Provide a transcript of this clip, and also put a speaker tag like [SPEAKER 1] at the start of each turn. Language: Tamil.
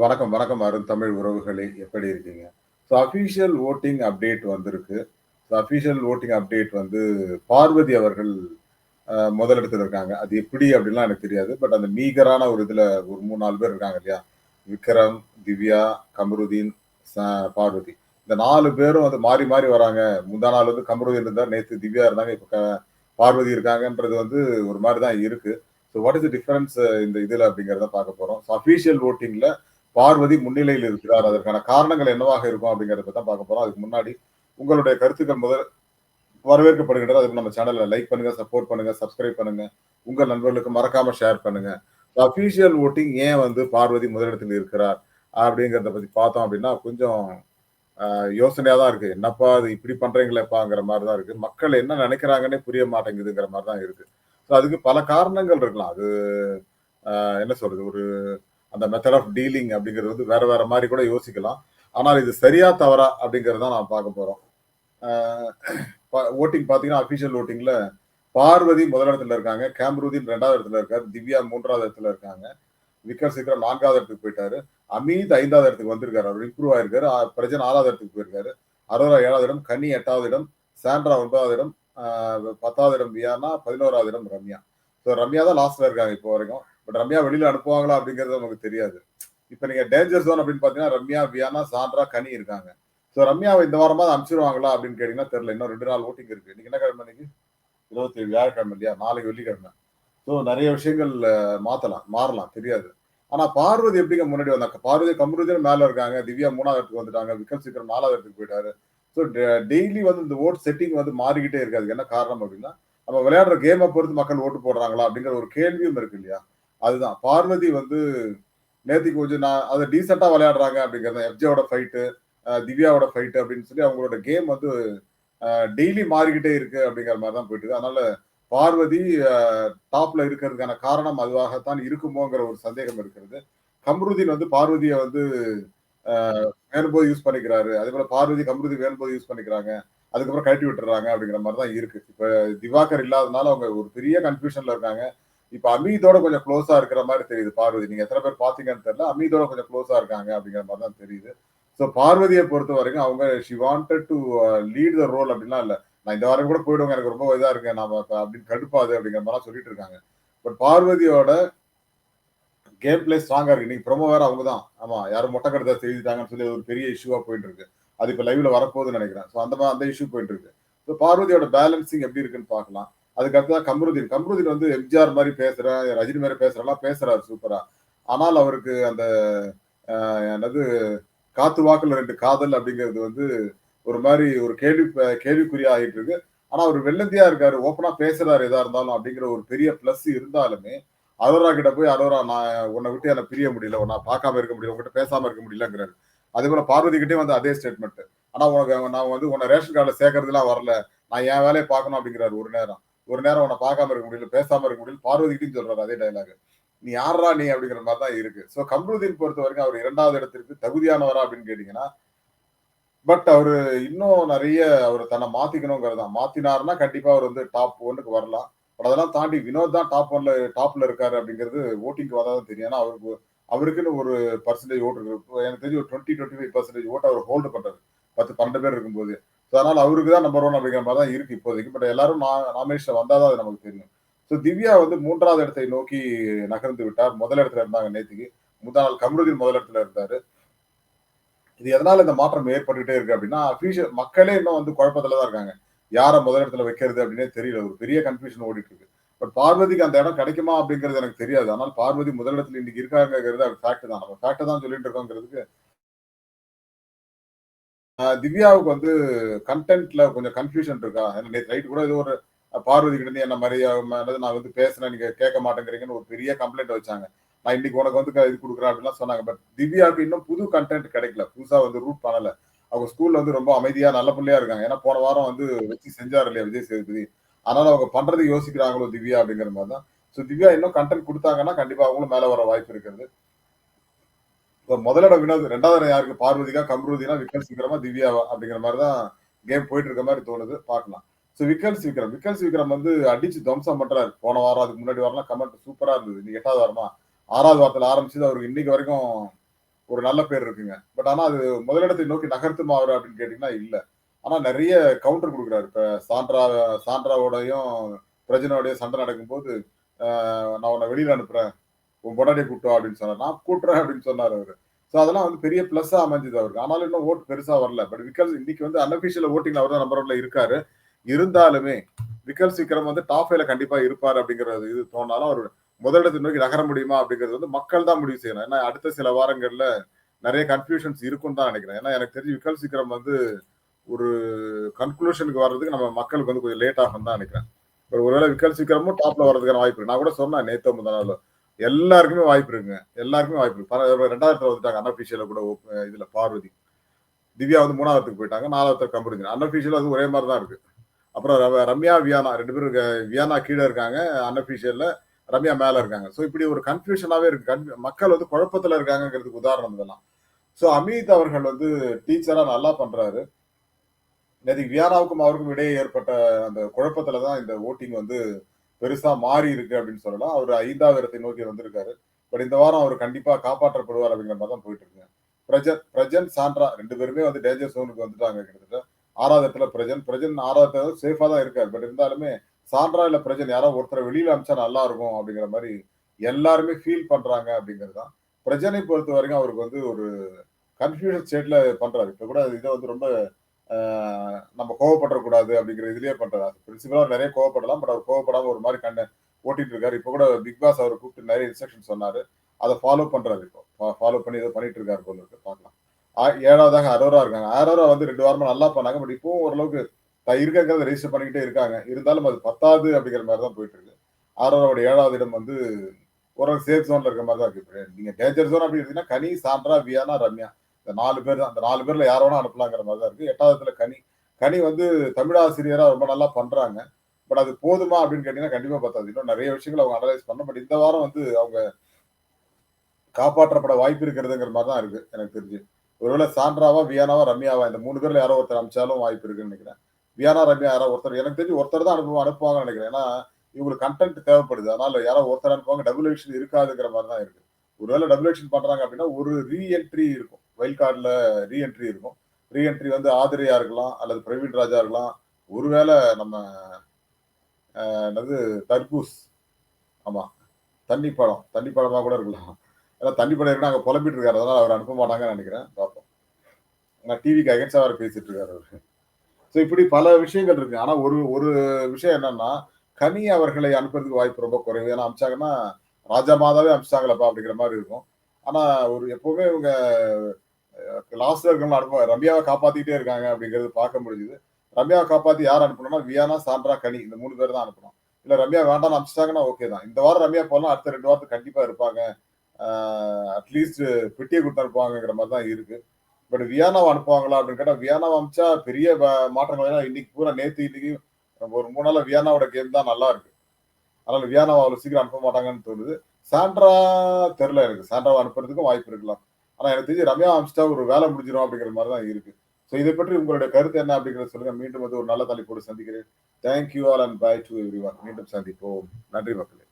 [SPEAKER 1] வணக்கம், வணக்கம் அருண் தமிழ் உறவுகளே! எப்படி இருக்கீங்க? ஸோ அஃபீஷியல் ஓட்டிங் அப்டேட் வந்திருக்கு. ஸோ அஃபீஷியல் ஓட்டிங் அப்டேட் வந்து பார்வதி அவர்கள் முதலிடத்தில் இருக்காங்க. அது எப்படி அப்படின்லாம் எனக்கு தெரியாது. பட் அந்த மீகரான ஒரு இதில் ஒரு 3, 4 பேர் இருக்காங்க இல்லையா? விக்ரம், திவ்யா, கமருதீன், பார்வதி. இந்த நாலு பேரும் வந்து மாறி, மாறி வராங்க. முந்தா நாள் வந்து கமருதீன் இருந்தார். நேற்று திவ்யா இருந்தாங்க. இப்போ க பார்வதி இருக்காங்கன்றது வந்து ஒரு மாதிரி தான் இருக்குது so what is the difference இந்த இதில் அப்படிங்கிறத பார்க்க போகிறோம் ஸோ அஃபீஷியல் ஓட்டிங்கில் பார்வதி முன்னிலையில் இருக்கிறார். அதற்கான காரணங்கள் என்னவாக இருக்கும் அப்படிங்கிறத பத்தி தான் பார்க்க போறோம். அதுக்கு முன்னாடி உங்களுடைய கருத்துக்கள் முதல் வரவேற்கப்படுகின்றது. அதுக்கு நம்ம சேனல்ல லைக் பண்ணுங்க, சப்போர்ட் பண்ணுங்க, சப்ஸ்கிரைப் பண்ணுங்க. உங்க நண்பர்களுக்கு மறக்காம ஷேர் பண்ணுங்க. அபிஷியல் ஓட்டிங் வோட்டிங் ஏன் வந்து பார்வதி முதலிடத்தில் இருக்கிறார்? அப்படிங்கிறத பத்தி பார்த்தோம் அப்படின்னா, கொஞ்சம் யோசனையாக யோசனையா தான் இருக்கு. என்னப்பா அது இப்படி பண்றீங்களேப்பாங்கிற மாதிரி தான் இருக்கு. மக்கள் என்ன நினைக்கிறாங்கன்னே புரிய மாட்டேங்குதுங்கிற மாதிரி தான் இருக்கு. ஸோ அதுக்கு பல காரணங்கள் இருக்கலாம். அது என்ன சொல்றது? ஒரு அந்த மெத்தட் ஆஃப் டீலிங் அப்படிங்கிறது வந்து வேற, வேற மாதிரி கூட யோசிக்கலாம். ஆனால் இது சரியா? தவறா? அப்படிங்கிறத தான் நான் பார்க்க போறோம். ஓட்டிங் பார்த்தீங்கன்னா, அஃபிஷியல் வோட்டிங்ல பார்வதி முதலிடத்துல இருக்காங்க. கேம்ருதீன் ரெண்டாவது இடத்துல இருக்காரு. திவ்யா மூன்றாவது இடத்துல இருக்காங்க. விக்கர் சீக்கிரம் நான்காவது இடத்துக்கு போயிட்டாரு. அமீத் ஐந்தாவது இடத்துக்கு வந்திருக்காரு. அவர் இம்ப்ரூவ் ஆயிருக்காரு. பிரஜன் ஆறாவது இடத்துக்கு போயிருக்காரு. அரோரா ஏழாவது இடம், கனி எட்டாவது இடம், சாண்ட்ரா ஒன்பதாவது இடம், பத்தாவது இடம் வியானா, 11வது இடம் ரம்யா. ஸோ ரம்யா தான் லாஸ்ட்ல இருக்காங்க இப்போ வரைக்கும். பட் ரம்யா வெளியில அனுப்புவாங்களா? அப்படிங்கிறது நமக்கு தெரியாது. இப்ப நீங்க டேஞ்சர் ஜோன் அப்படின்னு பார்த்தீங்கன்னா, ரம்யா, வியானா, சாண்ட்ரா, கனி இருக்காங்க. ஸோ ரம்யாவை இந்த வாரமா அனுப்பிச்சிருவாங்களா அப்படின்னு கேட்டீங்கன்னா தெரியல. இன்னும் ரெண்டு நாள் ஓட்டிங் இருக்கு. இன்னைக்கு என்ன கிழமை இன்னைக்கு? 27 வியாழக்கிழமை இல்லையா? நாளைக்கு வெள்ளிக்கிழமை. ஸோ நிறைய விஷயங்கள் மாத்தலாம், மாறலாம் தெரியாது. ஆனா பார்வதி எப்படிங்க முன்னாடி வந்தாங்க? பார்வதி, கம்ருதியும் மேல இருக்காங்க. திவ்யா மூணாவது இடத்துக்கு வந்துட்டாங்க. விக்ரம் சிக்ரம் 4வது இடத்துக்கு போயிட்டாரு. ஸோ டெய்லி வந்து இந்த ஓட் செட்டிங் வந்து மாறிக்கிட்டே இருக்கு. அதுக்கு என்ன காரணம் அப்படின்னா, நம்ம விளையாடுற கேமை பொறுத்து மக்கள் ஓட்டு போடுறாங்களா? அப்படிங்கிற ஒரு கேள்வியும் இருக்கு இல்லையா? அதுதான். பார்வதி வந்து நேத்திக்கு கொஞ்சம் நான் அதை டீசென்ட்டா விளையாடுறாங்க அப்படிங்கிறது தான். எஃப்ஜேவோட ஃபைட்டு, திவ்யாவோட ஃபைட்டு அப்படின்னு சொல்லி அவங்களோட கேம் வந்து டெய்லி மாறிக்கிட்டே இருக்கு அப்படிங்கிற மாதிரி தான் போயிட்டு அதனால பார்வதி டாப்ல இருக்கிறதுக்கான காரணம் அதுவாகத்தான் இருக்குமோங்கிற ஒரு சந்தேகம் இருக்கிறது. கம்ருதீன் வந்து பார்வதியை வந்து வேணும்போது யூஸ் பண்ணிக்கிறாரு. அதேபோல பார்வதி, கம்ருதி வேணும்போது யூஸ் பண்ணிக்கிறாங்க. அதுக்கப்புறம் கழட்டி விட்டுறாங்க அப்படிங்கிற மாதிரி தான் இருக்கு. இப்ப திவாகர் இல்லாதனால அவங்க ஒரு பெரிய கன்ஃபியூஷன்ல இருக்காங்க. இப்ப அமீதோட கொஞ்சம் க்ளோஸா இருக்கிற மாதிரி தெரியுது பார்வதி. நீங்க எத்தனை பேர் பார்த்தீங்கன்னு தெரியல. அமீதோட கொஞ்சம் க்ளோஸா இருக்காங்க அப்படிங்கிற மாதிரி தான் தெரியுது. ஸோ பார்வதிய பொறுத்தவரைக்கும் அவங்க she wanted to lead the role அப்படின்லாம் இல்ல. நான் இந்த வாரம் கூட போயிடுவேங்க. எனக்கு ரொம்ப இதா இருக்கு. நாம அப்படின்னு கடுப்பாது அப்படிங்கிற மாதிரிலாம் சொல்லிட்டு இருக்காங்க. பட் பார்வதியோட கேம் பிளே ஸ்ட்ராங்கா இருக்கு. இன்னைக்கு ப்ரொமோ வேற அவங்க தான். ஆமா. யாரும் மொட்டை கடிதத்த செய்துட்டாங்கன்னு சொல்லி ஒரு பெரிய இஷ்யூவா போயிட்டு இருக்கு. அது இப்ப லைவ்ல வரப்போகுதுன்னு நினைக்கிறேன் ஸோ அந்த மாதிரி அந்த இஷ்யூ போயிட்டு இருக்கு. ஸோ பார்வதியோட பேலன்சிங் எப்படி இருக்குன்னு பார்க்கலாம். அதுக்கடுத்து தான் கம்ருதீன். கம்ருதீன் வந்து எம்ஜிஆர் மாதிரி பேசுறேன், ரஜினி மாதிரி பேசுறலாம் பேசுறாரு சூப்பரா. ஆனால் அவருக்கு அந்த என்னது காத்து வாக்குல ரெண்டு காதல் அப்படிங்கிறது வந்து ஒரு மாதிரி ஒரு கேள்வி ப கேள்விக்குறியா ஆயிட்டு இருக்கு. ஆனா அவர் வெள்ளந்தியா இருக்காரு. ஓப்பனா பேசுறாரு எதா இருந்தாலும் அப்படிங்கிற ஒரு பெரிய பிளஸ் இருந்தாலுமே, அரோரா கிட்ட போய் அரோரா நான் உன்னை விட்டு என்ன பிரிய முடியல. உன்னை பார்க்காம இருக்க முடியல. உங்ககிட்ட பேசாம இருக்க முடியலங்கிறாரு. அதேபோல பார்வதி கிட்டே வந்து அதே ஸ்டேட்மெண்ட். ஆனா உனக்கு நான் வந்து உன்னை ரேஷன் கார்டில் சேர்க்கறதுலாம் வரல. நான் என் வேலையை பார்க்கணும் அப்படிங்கிறாரு ஒரு நேரம். ஒரு நேரம் உன்னை பார்க்காம இருக்க முடியல, பேசாம இருக்க முடியல. பார்வதிக்கிட்டும் சொல்றாரு அதே டைலாக் நீ யாரா நீ அப்படிங்கிற மாதிரி தான் இருக்கு. ஸோ கம்ருதீன் பொறுத்தவரைக்கும் அவர் இரண்டாவது இடத்திற்கு தகுதியானவரா அப்படின்னு கேட்டீங்கன்னா, பட் அவரு இன்னும் நிறைய அவர் தன்னை மாத்திக்கணுங்கிறது தான். மாத்தினாருன்னா கண்டிப்பா அவர் வந்து டாப் ஒன்னுக்கு வரலாம். பட் அதெல்லாம் தாண்டி வினோத் தான் டாப் ஒன்ல டாப்ல இருக்காரு அப்படிங்கிறது ஓட்டிங்க்கு வந்தா தான் தெரியும். ஏன்னா அவருக்கு அவருக்குன்னு ஒரு பர்சன்டேஜ் ஓட்டு இருக்கு. எனக்கு தெரிஞ்சு ஒரு 20, 25% ஓட்ட அவர் ஹோல்டு பண்றாரு. 10, 12 பேர் இருக்கும்போது. ஸோ அதனால அவருக்கு தான் நம்பர் ஒன் அப்படிங்கிற மாதிரி தான் இருக்கு இப்போதைக்கு. பட் எல்லாரும் நா நாமினேஷன் தான் அது நமக்கு தெரியும். ஸோ திவ்யா வந்து மூன்றாவது இடத்தை நோக்கி நகர்ந்து விட்டார். முதல் இடத்துல இருந்தாங்க நேத்திக்கு. முதல் நாள் கமருதீன் முதல் இடத்துல இருந்தாரு. இது எதனால இந்த மாற்றம் ஏற்பட்டுகிட்டே இருக்கு அப்படின்னா, அஃபிஷியல் மக்களே இன்னும் வந்து குழப்பத்துல தான் இருக்காங்க. யாரை முதல் இடத்துல வைக்கிறது அப்படின்னே தெரியல. ஒரு பெரிய கன்ஃப்யூஷன் ஓடிட்டு இருக்கு. பட் பார்வதிக்கு அந்த இடம் கிடைக்குமா அப்படிங்கிறது எனக்கு தெரியாது. ஆனால் பார்வதி முதலிடத்தில் இன்னைக்கு இருக்காங்கிறது அது ஃபேக்ட் தான். நம்ம ஃபேக்ட் தான் சொல்லிட்டு இருக்கோங்கிறதுக்கு திவ்யாவுக்கு வந்து கன்டென்ட்ல கொஞ்சம் கன்ஃப்யூஷன் இருக்கா? ஏன்னா நேத்து நைட் கூட இது ஒரு பார்வதி கிட்ட என்ன மாதிரி நான் வந்து பேசுனேன். நீங்க கேட்க மாட்டேங்கிறீங்கன்னு ஒரு பெரிய கம்ப்ளைண்ட் வச்சாங்க. நான் இன்னைக்கு உனக்கு வந்து இது குடுக்குறேன் அப்படின்னு சொன்னாங்க. பட் திவ்யாவுக்கு இன்னும் புது கன்டென்ட் கிடைக்கல. புதுசா வந்து ரூட் பண்ணல. அவங்க ஸ்கூல்ல வந்து ரொம்ப அமைதியா நல்ல பிள்ளையா இருக்காங்க. ஏன்னா போன வாரம் வந்து வச்சு செஞ்சாரு இல்லையா விஜய் சேதுபதி. அதனால அவங்க பண்றது யோசிக்கிறாங்களோ திவ்யா அப்படிங்கிற மாதிரி தான். ஸோ திவ்யா இன்னும் கண்டென்ட் கொடுத்தாங்கன்னா கண்டிப்பா அவங்களும் மேல வர வாய்ப்பு இருக்கிறது. இப்ப முதலிடம் வினோத் ரெண்டாவது யாருக்கு? பார்வதிக்கா, கம்ருதினா விக்கல் சிக்ரமா, திவ்யாவா? அப்படிங்கிற மாதிரி தான் கேம் போயிட்டு இருக்க மாதிரி தோணுது. பார்க்கலாம். ஸோ விக்கல்ஸ் விக்ரம். விக்கல்ஸ் விக்ரம் வந்து அடிச்சு துவம்சம் பண்றாரு. போன வாரம் அதுக்கு முன்னாடி வாரம்லாம் கமெண்ட் சூப்பரா இருந்தது. இன்னைக்கு எட்டாவது வாரமா? ஆறாவது வாரத்தில் ஆரம்பிச்சது அவருக்கு இன்னைக்கு வரைக்கும் ஒரு நல்ல பேர் இருக்குங்க. பட் ஆனா அது முதலிடத்தை நோக்கி நகர்த்துமா அவர் அப்படின்னு கேட்டீங்கன்னா இல்லை ஆனா நிறைய கவுண்டர் கொடுக்குறாரு இப்போ சாண்ட்ரா சாண்ட்ராவோடையும் பிரஜனோடையும் சண்டை நடக்கும்போது, நான் உன்னை வெளியில் அனுப்புறேன். உடனே கூட்டம் அப்படின்னு சொன்னார் "நான் கூட்டுறேன்" அப்படின்னு சொன்னார் அவர் ஸோ அதெல்லாம் வந்து பெரிய ப்ளஸ்ஸாக அமைஞ்சது அவருக்கு. ஆனாலும் இன்னும் ஓட்டு பெருசாக வரல. பட் விக்கல்ஸ் இன்னைக்கு வந்து அன்அஃபிஷியல் ஓட்டிங் அவர் தான் நம்பர் ஒன்ல இருக்காரு. இருந்தாலுமே விக்கல்ஸ் விக்ரம் வந்து டாப் ஃபைவ்ல கண்டிப்பாக இருப்பார் அப்படிங்கிறது இது தோணாலும் அவர் முதலிடத்தை நோக்கி நகர முடியுமா அப்படிங்கிறது வந்து மக்கள் தான் முடிவு செய்யணும். ஏன்னா அடுத்த சில வாரங்களில் நிறைய கன்ஃப்யூஷன்ஸ் இருக்கும்னு தான் நினைக்கிறேன் ஏன்னா எனக்கு தெரிஞ்சு விக்கல் சீக்கிரம் வந்து ஒரு கன்க்ளூஷனுக்கு வர்றதுக்கு நம்ம மக்களுக்கு வந்து கொஞ்சம் லேட் ஆகும் தான் நினைக்கிறேன் ஒருவேளை விக்கல் சீக்கிரமும் டாப்ல வர்றதுக்கான வாய்ப்பு நான் கூட சொன்னேன் நேத்தோ முதல் எல்லாருக்குமே வாய்ப்பு இருக்குங்க. எல்லாருக்குமே வாய்ப்பு இருக்கு. ரெண்டாவது 2வது வந்துட்டாங்க அன்அஃபிஷியலா கூட இதுல பார்வதி. திவ்யா வந்து மூணாவதுக்கு போயிட்டாங்க. நாலாவது கம்பெனி. அன்அஃபிஷியலா அது ஒரே மாதிரி தான் இருக்கு. அப்புறம் ர ரம்யா, வியானா ரெண்டு பேரும் க வியானா கீழே இருக்காங்க. அன்அஃபிஷியல்ல ரம்யா மேல இருக்காங்க. ஸோ இப்படி ஒரு கன்ஃபியூஷனாவே இருக்கு. கன் மக்கள் வந்து குழப்பத்துல இருக்காங்கங்கிறதுக்கு உதாரணம் இதெல்லாம். ஸோ அமித் அவர்கள் வந்து டீச்சரா நல்லா பண்றாரு. நேற்று வியானாவுக்கும் அவருக்கும் இடையே ஏற்பட்ட அந்த குழப்பத்துல தான் இந்த ஓட்டிங் வந்து பெருசா மாறி இருக்கு அப்படின்னு சொல்லலாம். அவர் ஐந்தாவது இடத்தை நோக்கி வந்திருக்காரு. பட் இந்த வாரம் அவர் கண்டிப்பா காப்பாற்றப்படுவார் அப்படிங்கிற மாதிரி தான் போயிட்டு இருக்குங்க. பிரஜன் பிரஜன், சாண்ட்ரா ரெண்டு பேருமே வந்து டேஞ்சர் சோனுக்கு வந்துட்டாங்க கிட்டத்தட்ட. ஆறாவது இடத்துல பிரஜன். பிரஜன் ஆறாவது இடத்துல சேஃபா தான் இருக்காரு. பட் இருந்தாலுமே சாண்ட்ரா இல்ல பிரஜன் யாரோ ஒருத்தரை வெளியில அமிச்சா நல்லா இருக்கும் அப்படிங்கிற மாதிரி எல்லாருமே ஃபீல் பண்றாங்க அப்படிங்கிறது தான். பிரஜனை பொறுத்தவரைக்கும் அவருக்கு வந்து ஒரு கன்ஃபியூஷன் ஸ்டேட்ல பண்றாரு. இப்ப கூட இதை வந்து ரொம்ப நம்ம கோவப்படக்கூடாது அப்படிங்கிற இதுலயே பண்றாரு. பிரின்சிபலா நிறைய கோவப்படலாம். பட் அவர் கோவப்படாம ஒரு மாதிரி கண்ண ஓட்டிட்டு இருக்காரு. இப்ப கூட பிக் பாஸ் அவர் கூப்பிட்டு நிறைய இன்ஸ்ட்ரக்ஷன் சொன்னாரு. அதை ஃபாலோ பண்றாரு இப்போ. ஃபாலோ பண்ணி இதை பண்ணிட்டு இருக்காரு போல இருக்கு. பார்க்கலாம். ஆ 7வதாக அரோரா இருக்காங்க. அரோரா வந்து ரெண்டு வாரமா நல்லா பண்ணாங்க. பட் இப்பவும் ஓரளவுக்கு இருக்கிறத ரெஜிஸ்டர் பண்ணிக்கிட்டே இருக்காங்க. இருந்தாலும் அது பத்தாது அப்படிங்கிற மாதிரி தான் போயிட்டு இருக்கு. அரோராவோட 7வது இடம் வந்து ஓரளவு சேஃப் ஜோன்ல இருக்க மாதிரி தான் இருக்கு. நீங்க டேஞ்சர் ஜோன் அப்படி இருந்தீங்கன்னா கனி, சாண்ட்ரா, வியானா, ரம்யா. இந்த நாலு பேர் தான். நாலு 4 பேர்ல யார வேணா அனுப்பலாங்கிற மாதிரி தான் இருக்கு. எட்டாவதுல கனி. கனி வந்து தமிழாசிரியரா ரொம்ப நல்லா பண்றாங்க. பட் அது போதுமா அப்படின்னு கேட்டீங்கன்னா கண்டிப்பா பத்தாது. இன்னும் நிறைய விஷயங்கள் அவங்க அனலைஸ் பண்ண பட் இந்த வாரம் வந்து அவங்க காப்பாற்றப்பட வாய்ப்பு இருக்கிறதுங்கிற மாதிரி தான் இருக்கு எனக்கு தெரிஞ்சு. ஒருவேளை சாண்ட்ராவா, வியானாவா, ரம்யாவா இந்த மூணு பேர்ல யாரோ ஒருத்தர் அனுப்பிச்சாலும் வாய்ப்பு இருக்குன்னு நினைக்கிறேன் வியானா, ரம்யா யாரோ ஒருத்தர் எனக்கு தெரிஞ்சு ஒருத்தர் தான் அனுப்புவோம் அனுப்புவாங்கன்னு நினைக்கிறேன் ஏன்னா இவங்களுக்கு கண்டென்ட் தேவைப்படுது. அதனால யாரோ ஒருத்தர் அனுப்புவாங்க. டபுள் எவிக்ஷன் இருக்காதுங்கிற மாதிரி தான் இருக்கு. ஒருவேளை டபுள் எவிக்ஷன் பண்றாங்க அப்படின்னா ஒரு ரீஎன்ட்ரி இருக்கும். வைல்ட் கார்டில் ரீஎன்ட்ரி இருக்கும். ரீஎன்ட்ரி வந்து ஆதிரையா இருக்கலாம். அல்லது பிரவீன் ராஜா இருக்கலாம். ஒருவேளை நம்ம என்னது தர்பூஸ். ஆமாம் தண்ணி பழம். தண்ணி பழமாக கூட இருக்கலாம். ஏன்னா தண்ணி பழம் ஏற்கனவே அங்கே புலம்பிட்டு இருக்காரு. அதனால அவர் அனுப்ப மாட்டாங்கன்னு நினைக்கிறேன் பார்ப்போம். நான் டிவிக்கு அகேன்ஸ்டாக அவர் பேசிட்டு இருக்காரு அவர் ஸோ இப்படி பல விஷயங்கள் இருக்கு. ஆனால் ஒரு ஒரு விஷயம் என்னன்னா, கனி அவர்களை அனுப்புறதுக்கு வாய்ப்பு ரொம்ப குறைவு. ஏன்னா அனுப்பிச்சாங்கன்னா, ராஜா மாதாவே அனுப்பிச்சிட்டாங்களப்பா அப்படிங்கிற மாதிரி இருக்கும். ஆனா ஒரு எப்பவுமே இவங்க லாஸ்ட்ல இருக்கவங்கள ரம்யாவை ரம்யாவ காப்பாத்திக்கிட்டே இருக்காங்க அப்படிங்கிறது பார்க்க முடிஞ்சுது. ரம்யாவை காப்பாத்தி யார் அனுப்பணும்னா, வியானா, சாண்ட்ரா, கனி இந்த மூணு பேர் தான் அனுப்பணும். இல்ல ரம்யா வேண்டாம்னு அனுப்பிச்சிட்டாங்கன்னா ஓகே தான். இந்த வாரம் ரம்யா போகலாம் அடுத்த ரெண்டு வாரத்துக்கு கண்டிப்பா இருப்பாங்க. அட்லீஸ்ட் பெட்டியை கொடுத்து அனுப்புவாங்கங்கிற மாதிரி தான் இருக்கு. பட் வியானாவை அனுப்புவாங்களா அப்படின்னு கேட்டா, வியானாவ அனுப்பிச்சா பெரிய மாற்றங்கள் இன்னைக்கு பூரா நேத்து இன்னைக்கு ஒரு மூணு நாள் வியானாவோட கேம் தான் நல்லா இருக்கு. அதனால வியானா அவ்வளவு சீக்கிரம் அனுப்ப மாட்டாங்கன்னு தோணுது. சாண்ட்ரா தெரில எனக்கு. சாண்ட்ராவ அனுப்புறதுக்கும் வாய்ப்பு இருக்கலாம். ஆனா எனக்கு தெரிஞ்சு ரம்யா அனுப்பிச்சிட்டா ஒரு வேலை முடிஞ்சிடும் அப்படிங்கிற மாதிரி தான் இருக்கு. ஸோ இதை பற்றி உங்களுடைய கருத்து என்ன அப்படிங்கிறத சொல்லுங்க. மீண்டும் வந்து ஒரு நல்ல தலைப்போடு சந்திக்கிறேன். Thank you all and bye to everyone மீண்டும் சந்திப்போம். நன்றி மக்களே.